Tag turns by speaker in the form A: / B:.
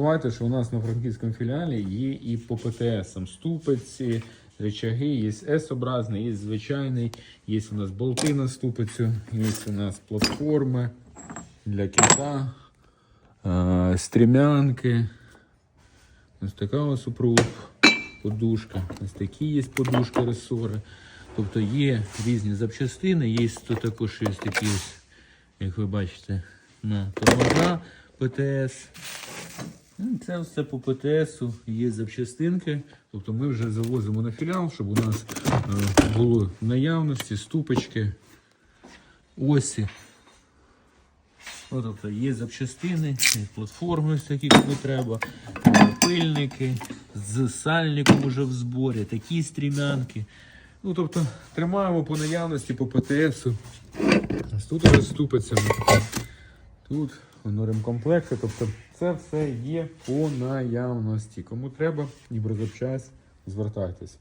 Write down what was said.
A: Бувайте, що у нас на франківському філіалі є і по ПТСам ступиці, речаги, є С-образний, є звичайний, є у нас болти на ступицю, є у нас платформи для кита, стрімянки. Ось така ось супруг подушка. Ось такі є подушки, ресори. Тобто є різні запчастини, є тут також є такі як ви бачите, на тормоза ПТС. Ну, Це все по ПТСу є запчастинки. Тобто ми вже завозимо на філіал, щоб у нас е, було в наявності ступочки, осі. Ну, тобто є запчастини, платформи кому треба, пильники з сальником уже в зборі, такі стрімянки. Ну, тобто тримаємо по наявності, по ПТСу. Тут вже ступиться. Тут воно комплекти, тобто це все є по наявності. Кому треба, Діброзапчасть, звертайтесь.